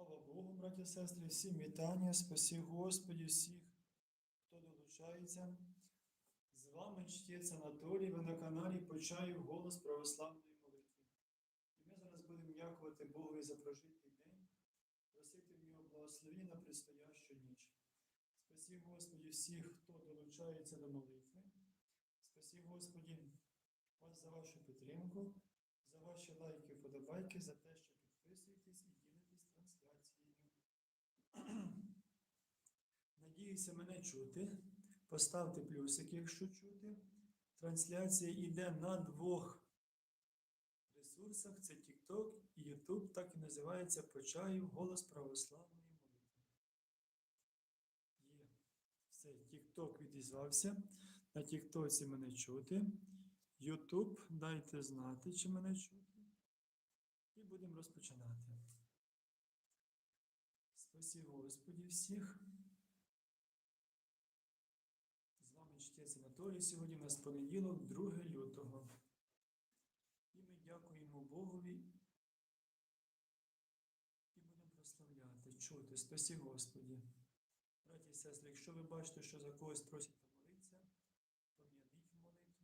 Слава Богу, браті і сестри, всім вітання, спасі Господі, всіх, хто долучається. З вами чтець Анатолій, ви на каналі Почаю голос православної молитви. І ми зараз будемо дякувати Богу за прожитий день, просити в нього благословення на предстоящу ніч. Спасі Господі всіх, хто долучається до молитви. Спасі Господі вас за вашу підтримку, за ваші лайки, вподобайки, за те, що підписуєтесь і Надіюся, мене чути. Поставте плюсик, якщо чути. Трансляція йде на двох ресурсах: це TikTok і YouTube, так і називається Почаю голос православної молитви. Є. Все, TikTok відізвався. На TikTok мене чути. YouTube, дайте знати, чи мене чути. І будемо розпочинати. Спасі Господі всіх. Чтець Анатолій. Сьогодні у нас понеділок, 2 лютого. І ми дякуємо Богові і будемо прославляти, чути. Спасі Господі. Браті і сестри, якщо ви бачите, що за когось просять помолитися, пом'яніть в молитві.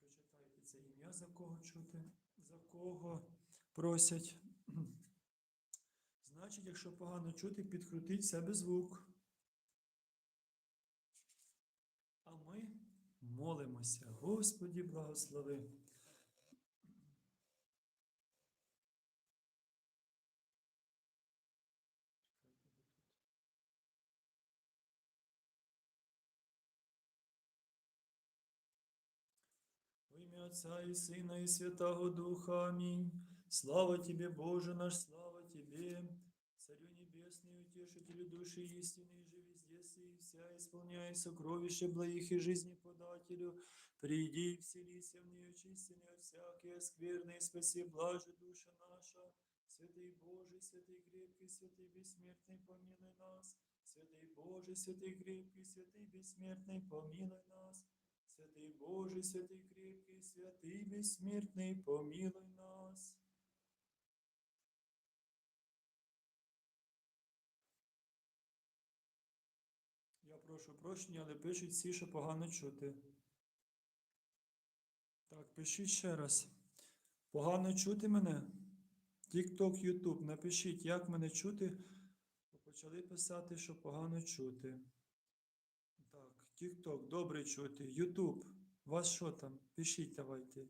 Прочитайте це ім'я, за кого чути, за кого просять. Значить, якщо погано чути, підкрутіть себе звук. А ми молимося. Господі благослови. Во ім'я Отця і Сина, і Святого Духа. Амінь. Слава Тебе, Боже наш, слава Тебе, Царю Небесный, утешителю души истины, живи здесь и вся, исполняй сокровища благих и жизни подателю. Приди и вселися в нее чистины от всякие скверны, и спаси блаже душа наша. Святый Боже, святый крепкий, святый бессмертный, помилуй нас. Святый Боже, святый крепкий, святый бессмертный, помилуй нас. Святый Боже, святый крепкий, святый бессмертный, помилуй нас. Прошу прощення, але пишуть всі, що погано чути. Так, пишіть ще раз. Погано чути мене? TikTok, YouTube, напишіть, як мене чути. Почали писати, що погано чути. Так, TikTok, добре чути. YouTube, вас що там? Пишіть давайте.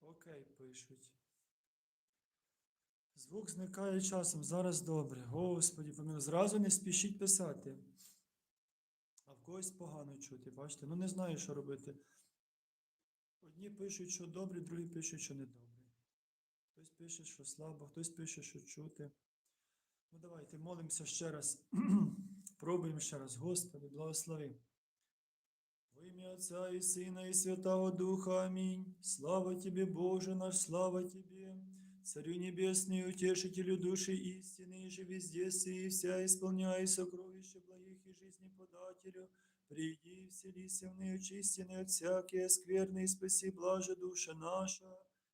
Окей, пишуть. Звук зникає часом, зараз добре. Господі, помилуй. Зразу не спішіть писати. А в когось погано чути, бачите? Ну не знаю, що робити. Одні пишуть, що добре, другі пишуть, що недобре. Хтось пише, що слабо, хтось пише, що чути. Ну давайте молимося ще раз. Пробуємо ще раз. Господи, благослови. Во ім'я Отця і Сина, і Святого Духа. Амінь. Слава Тебе, Боже наш, слава Тебе. Царю Небесный, утешителю души истины, и живи здесь и вся, исполняй сокровища благих и жизни подателю. Приди и вселися в неочистенные от всякие скверны, и спаси блаже душа наша.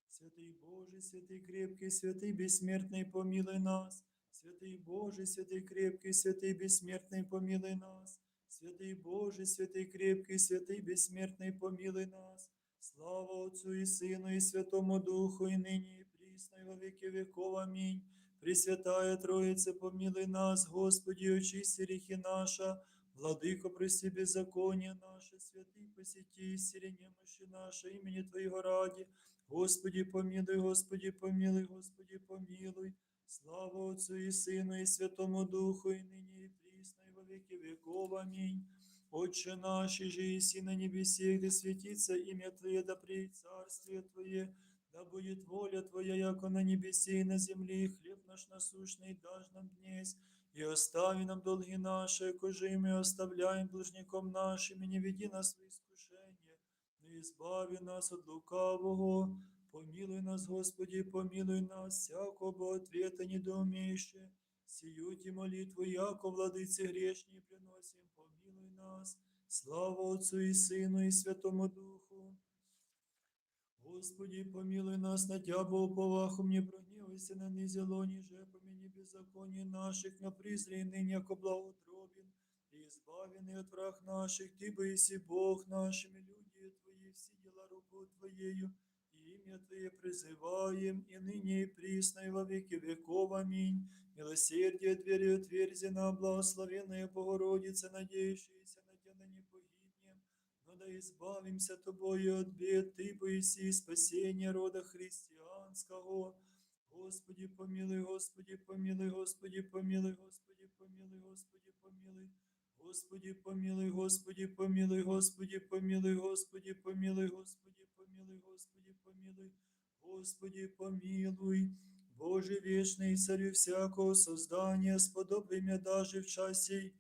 Святый Боже, святый крепкий, святый бессмертный, помилуй нас. Святый Боже, святый крепкий, святый бессмертный, помилуй нас. Святый Боже, святый крепкий, святый бессмертный, помилуй нас. Слава Отцу и Сыну и Святому Духу, и ныне, и присно, и во веки веков. Аминь. Пресвятая Троица, помилуй нас, Господи, очисти грехи наша, Владыко, прости беззаконие наше, святый, посети, сирени мыши наше, имени Твоего ради. Господи, помилуй, Господи, помилуй, Господи, помилуй. Слава Отцу и Сыну и Святому Духу, и ныне, и присно, и во веки веков. Аминь. Отче наш, и же еси на небесе, да светится имя Твое, да приедет царствие Твое, да будет воля Твоя, яко на небесе и на земле, хлеб наш насущный дашь нам днесь, и остави нам долги наши, кожи мы оставляем должником нашим, и не веди нас в искушение, но избави нас от лукавого. Помилуй нас, Господи, помилуй нас, всякого ответа недоумеющее, Сию ті молитву, яко владиці грешні приносим, помилуй нас. Слава Отцу і Сину, і Святому Духу. Господи, помилуй нас на Тябу уповаху, мне прогневайся на низело, ниже помяни беззаконие наших, на призри ныне, яко благоутробен, и избавленный от враг наших, Ты боиси Бог нашими люди Твои, все дела руку Твоею, и имя Твое призываем, и ныне и присно, и во веки веков. Аминь. Милосердие дверью отверзи нам, благословенная Богородица, надеющаяся но да избавимся Тобою от бед, Ты боиси спасения рода христианского. Господи, помилуй, Господи, помилуй, Господи, помилуй, Господи, помилуй, Господи, помилуй. Господи, помилуй, Господи, помилуй, Господи, помилуй, Господи, помилуй, Господи, помилуй, Господи, помилуй, Господи, помилуй. Боже вечный, царю всякого создания, сподобай меня даже в часе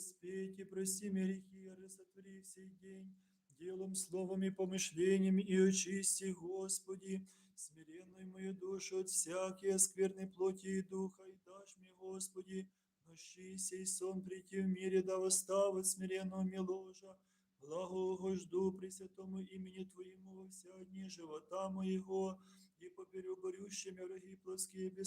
доспеть прости мне грехи, я сотвори сей день, делом, словом и помышлением, и очисти, Господи, смиренную мою душу от всякой скверной плоти и духа, и дашь мне, Господи, нощи сей сон прийти в мире, да восставит смиренного мне ложа, благого жду при святому имени Твоему во вся дни живота моего, и поберу борющими враги плоские и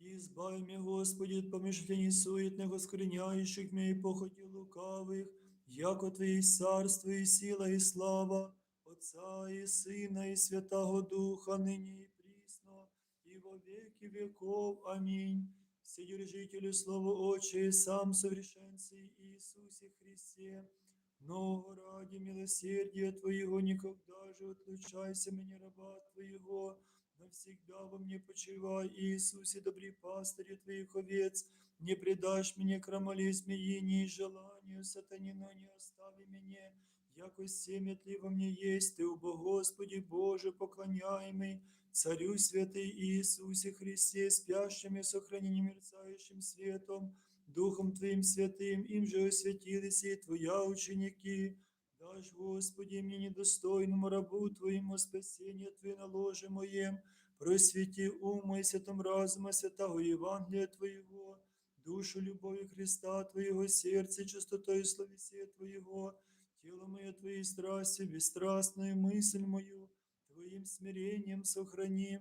бесплотные. И избави меня, Господи, от помышлений суетных, оскверняющих меня и похоти лукавых, яко Твои царство и сила и слава, Отца и Сына и Святого Духа, ныне и присно, и во веки веков. Аминь. Вседержителю Слово Отче, и сам совершенстве Иисусе Христе, но ради милосердия Твоего никогда же отлучайся меня, раба Твоего, навсегда во мне почивай, Иисусе, добрый пастырь Твоих овец, не предашь мне крамоле змеини и желанию сатанину, не остави меня, яко семя тли во мне есть, Ты, убо Господи Боже, поклоняемый, Царю святый Иисусе Христе, спящим и сохраненным мерцающим светом, Духом Твоим святым, им же освятились и Твоя ученики. Дашь, Господи, мне недостойному рабу Твоему спасение Твое на ложе моем, просвети ум мой святом разума святого Евангелия Твоего, душу любови Христа Твоего, сердце чистотой словесе Твоего, тело мое Твоей страсти, бесстрастную мысль мою, Твоим смирением сохрани.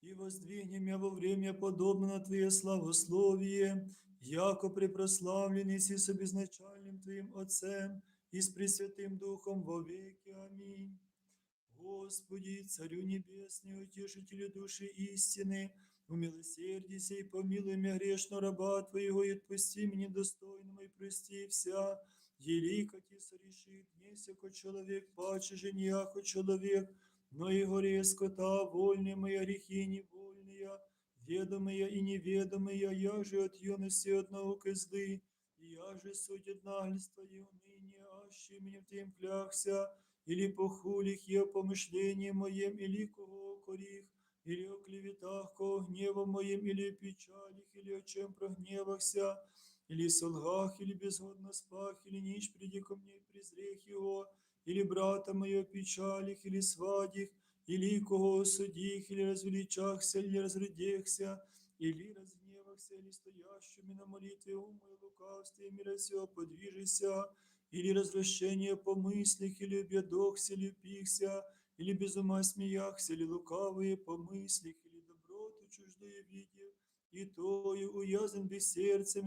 И воздвигни меня во время подобно на Твое славословие, яко препрославленный си с обезначальным Твоим Отцем и с Пресвятым Духом во веки. Аминь. Господи, Царю Небесный, Утешителю души истины, умилосердися и помилуй меня грешно раба Твоего, и отпусти мне достойному, и прости вся, елико Ти сорешит, не сяко человек, паче же не яко человек, но и горе скота, вольные мои грехи невольные, ведомые и неведомые, я же от юности от науки злы, и я же суть от нагльства и уныния, аще мне в тем клякся, или по хулих я помышлением моем, или кого корих, или о клеветах, кого гневом моим, или о печалях, или о чем прогневахся, или солгах, или безгодно спах, или нич приди ко мне, презрех его, или брата моего печалих, или свадих, или кого судих, или развеличахся, или разрыдехся, или разгневахся, или стоящими на молитве ума и лукавстве мира сего подвижися, или развращение помыслих, или бедохся, или пихся, или без ума смеяхся, или лукавые помыслих, или доброту чуждые видев, и тою уязан без сердцем,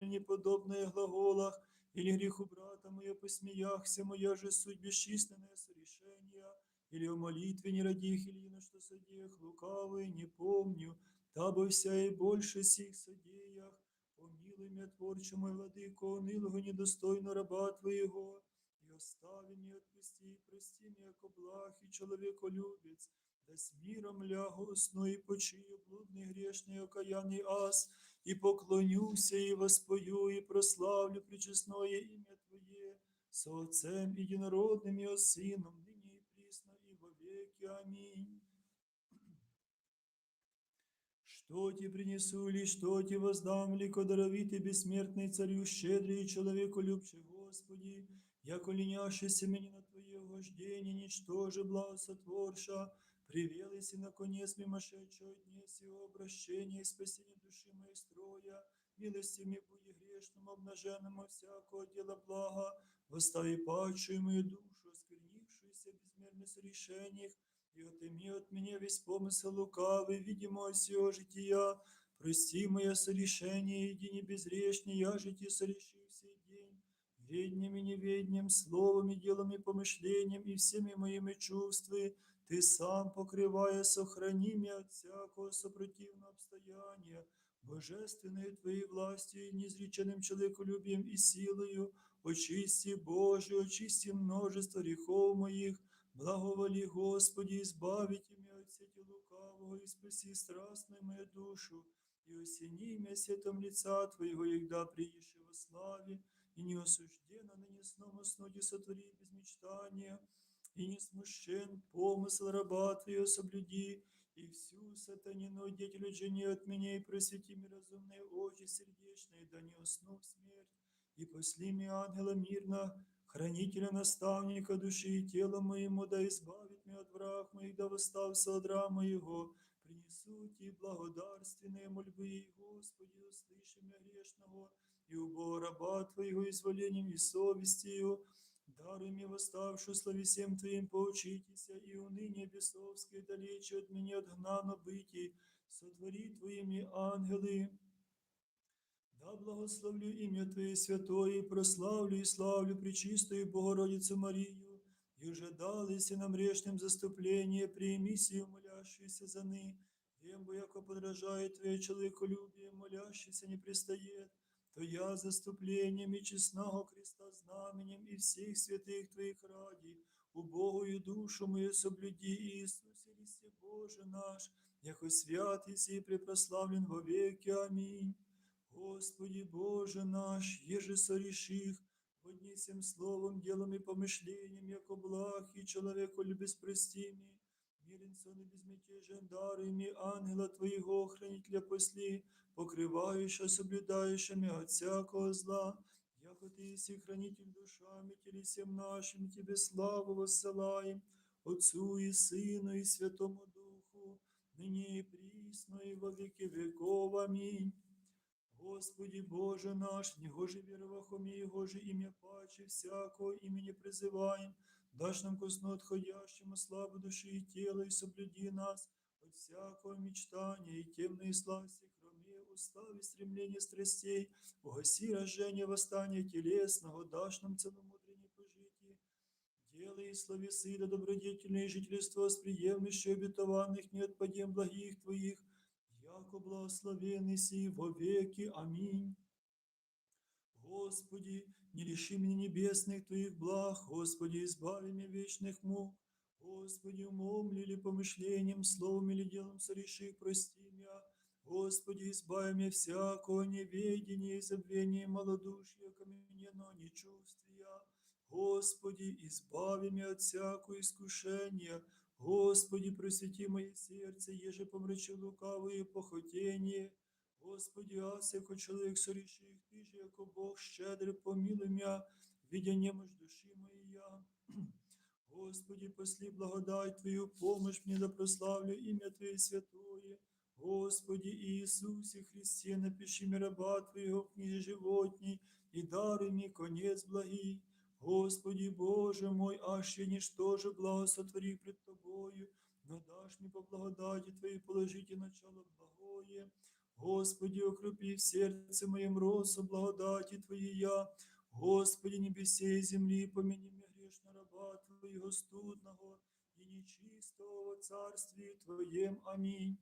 неподобное глаголах, или греху брата моя посмеяхся, моя же суть бесчисленное сорешение, или о молитве не родих, или на что содеях лукавые, не помню, табы вся и больше сих содеях, помилуй меня, творче мой владыко, унылого недостойно раба твоего, и остави мне, отпусти, и прости мне, яко благ и человеколюбец, да с миром лягу усну и почию, блудный, грешный, окаянный ас, и поклонюся, и воспою, и прославлю пречестное имя Твое, со Отцем единородным и о Сыном, ныне и присно, и во веки. Аминь. Что тебе принесу ли, что тебе воздам ли, даровитый бессмертный царю, щедрый и человеку любче, Господи, яко леняшися мені на Твое вождение, ничтоже благосотворша, привелись и наконец мимошедшего дне сего обращения и спасения души моей строя, милости мне буди грешному, обнаженному всякого дела блага, восстави падшую мою душу, осквернившуюся в безмерных сорешениях, и отыми от меня весь помысл лукавый, видимо сего жития, прости мое сорешение, иди не безрешне, я жити сорешил сей день, ведним и неведним, словом и делом и помышлением, и всеми моими чувствами, ты сам покрывая, сохрани меня от всякого сопротивного обстояния, божественной Твоей властью и неизреченным человеколюбием и силою, очисти, Боже, очисти множество грехов моих, благоволи, Господи, избавите меня от сети лукавого и спаси страстную мою душу, и осени меня светом лица Твоего, егда приище во славе, и не осужденно ныне сном основе сотвори без мечтания, и не смущен помысл раба Твоего соблюди, и всю сатанину деятелю жени от меня, и просвети мне разумные очи сердечные, да не усну в смерть, и посли мне ангела мирно, хранителя наставника души и тела моему, да избавит меня от враг моих, да восстався от рам моего, принесу ти благодарственные мольбы, Господи, услыши меня грешного, и у Бога раба Твоего изволением и совестью, даруй мне восставшую слави всем Твоим поучитеся, и уныние бесовское далече от меня отгнано быти, сотвори Твоими ангелы. Да благословлю ім'я Твоє святое, прославлю і славлю Пречистую Богородицю Марію, і уже далися нам грешним заступление, прими сию молящуюся за них, бо яко подражает Твое человеколюбие, молящийся не пристает, то я заступлением и честного креста знаменем и всех святых Твоих ради, убогую душу мою соблюди, Иисусе Христе Боже наш, яко святый сей препрославлен во веки. Аминь. Господи Боже наш, еже сореших, одни всем словом, делом и помышлением, яко благ и человеку беспростими, мирен сон и безмятежен, даруй мне ангела Твоего, хранителя посли, покрывающего, соблюдающими от всякого зла, яко Ты си хранитель душами, телесем нашим, Тебе славу воссылаем, Отцу и Сыну и Святому Духу, ныне и присно и во веки веков. Аминь. Господи Боже наш, Негоже веровахоми, Его же имя паче всякого имени призываем, дашь нам косно отходящему славу души и тела, и соблюди нас от всякого мечтания и темной сласти, кроме устав и стремления страстей, угаси рождение восстания телесного, дашь нам целомудренне пожитие, делай и слави сыда добродетельное жительство с приемлющих обетованных не отпадем благих Твоих, яко благословенный си во веки. Аминь. Господи, не лиши меня небесных Твоих благ, Господи, избави меня вечных мук, Господи, умом ли или помышлением, словом или делом сореших, прости меня, Господи, избави меня всякого неведения и забвения малодушия, каменного нечувствия, Господи, избави меня от всякого искушения, Господи, просвети мое сердце, еже помрачу лукавые похотение. Господи, аз, яко человек сореших, Ты же, яко Бог щедрый, помилуй меня, видя немощь души моя. Господи, посли благодать Твою, помощь мне, да прославлю имя Твое святое. Господи Иисусе Христе, напиши мне раба Твоего в книге животней, и даруй мне конец благий. Господи Боже мой, аще ничтоже благо сотвори пред Тобою, но дашь мне по благодати Твоей положите начало благое. Господи, окропи в сердце моем росу благодати Твоей я. Господи, небесе и земли, помяни меня грешно раба Твоего студного и нечистого во царстве Твоем. Аминь.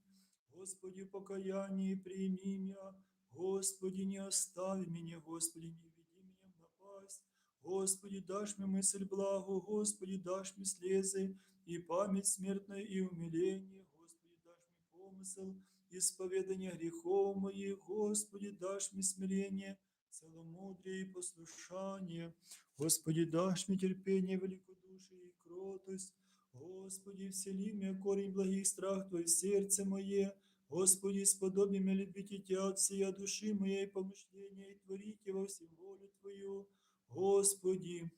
Господи, покаяние прими меня. Господи, не остави меня, Господи, не веди меня в напасть. Господи, дашь мне мысль благу, Господи, дашь мне слезы и память смертная и умиление, Господи, дашь мне помысл, исповедание грехов моих, Господи, дашь мне смирение, целомудрие и послушание, Господи, дашь мне терпение, великодушие и кротость, Господи, всели мне корень благих страх Твой в сердце мое, Господи, сподоби меня любить Тебя от всея души моей помышления и творите во всем волю Твою, Господи,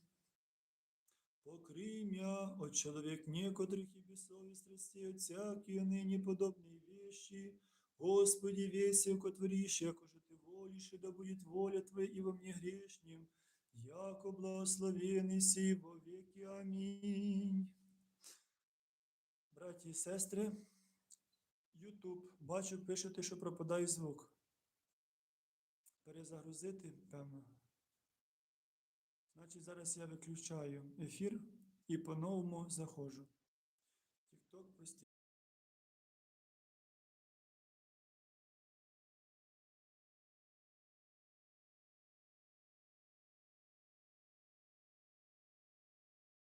покрий меня от человек некоторых и бессовестностей, от всякие ныне подобные вещи. Господи, весь яко творишь, яко же Ты волишь, и да будет воля Твоя и во мне грешнем. яко благословений сі во віки. Амінь. Браті і сестри, Ютуб, бачу, пишете, що пропадає звук. Перезагрузити, певно. Значить, зараз я виключаю ефір і по-новому заходжу. Тікток прості.